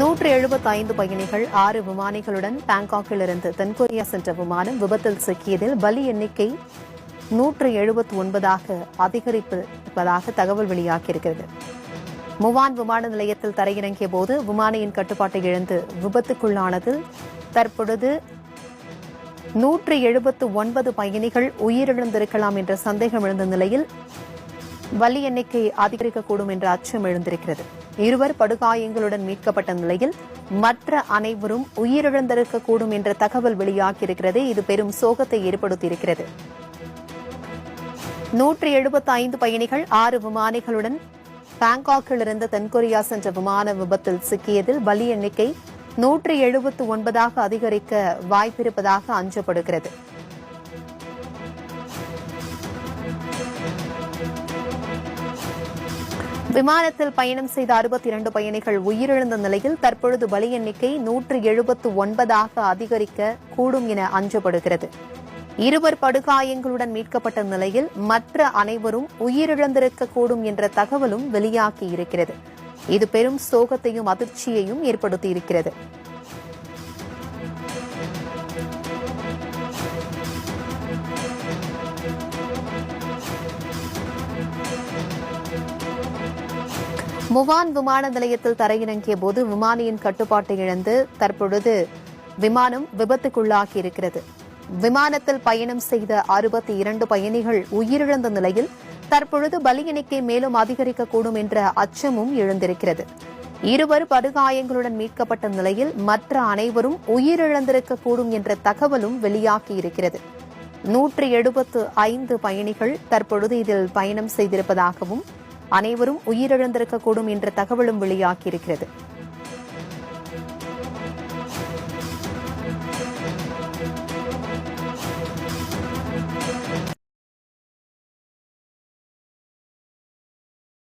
நூற்று எழுபத்தி ஐந்து பயணிகள் ஆறு விமானிகளுடன் பாங்காக்கிலிருந்து தென்கொரியா சென்ற விமானம் விபத்தில் சிக்கியதில் பலி எண்ணிக்கை நூற்று எழுபத்தி ஒன்பதாக அதிகரிப்பதாக தகவல் வெளியாகியிருக்கிறது. முவான் விமான நிலையத்தில் தரையிறங்கிய போது விமானியின் கட்டுப்பாட்டை இழந்து விபத்துக்குள்ளானது தற்பொழுது நூற்று எழுபத்து ஒன்பது பயணிகள் உயிரிழந்திருக்கலாம் என்ற சந்தேகம் எழுந்த நிலையில் பலி எண்ணிக்கை அதிகரிக்கக்கூடும் என்ற அச்சம் எழுந்திருக்கிறது. இருவர் படுகாயங்களுடன் மீட்கப்பட்ட நிலையில் மற்ற அனைவரும் உயிரிழந்திருக்கக்கூடும் என்ற தகவல் வெளியாகியிருக்கிறது. இது பெரும் சோகத்தை ஏற்படுத்தியிருக்கிறது. நூற்றி எழுபத்தி ஐந்து பயணிகள் ஆறு விமானிகளுடன் பாங்காக்கில் இருந்து தென்கொரியா சென்ற விமான விபத்தில் சிக்கியதில் பலி எண்ணிக்கை நூற்று எழுபத்து ஒன்பதாக அதிகரிக்க வாய்ப்பிருப்பதாக அஞ்சப்படுகிறது. விமானத்தில் பயணம் செய்த அறுபத்தி இரண்டு பயணிகள் உயிரிழந்த நிலையில் தற்பொழுது பலி எண்ணிக்கை நூற்று எழுபத்து ஒன்பதாக அதிகரிக்க கூடும் என அஞ்சப்படுகிறது. இருவர் படுகாயங்களுடன் மீட்கப்பட்ட நிலையில் மற்ற அனைவரும் உயிரிழந்திருக்கக்கூடும் என்ற தகவலும் வெளியாகி இருக்கிறது. இது பெரும் சோகத்தையும் அதிர்ச்சியையும் ஏற்படுத்தியிருக்கிறது முவான் விமான நிலையத்தில் தரையிறங்கிய போது விமானியின் கட்டுப்பாட்டை இழந்து தற்பொழுது விமானம் விபத்துக்குள்ளாகி இருக்கிறது. விமானத்தில் பயணம் செய்த அறுபத்தி இரண்டு பயணிகள் உயிரிழந்த நிலையில் தற்பொழுது பலி எண்ணிக்கை மேலும் அதிகரிக்கக்கூடும் என்ற அச்சமும் எழுந்திருக்கிறது. இருவர் படுகாயங்களுடன் மீட்கப்பட்ட நிலையில் மற்ற அனைவரும் உயிரிழந்திருக்கக்கூடும் என்ற தகவலும் வெளியாகியிருக்கிறது இருக்கிறது. எழுபத்து ஐந்து பயணிகள் தற்பொழுது இதில் பயணம் செய்திருப்பதாகவும் அனைவரும் உயிரிழந்திருக்கக்கூடும் என்ற தகவலும் வெளியாகியிருக்கிறது.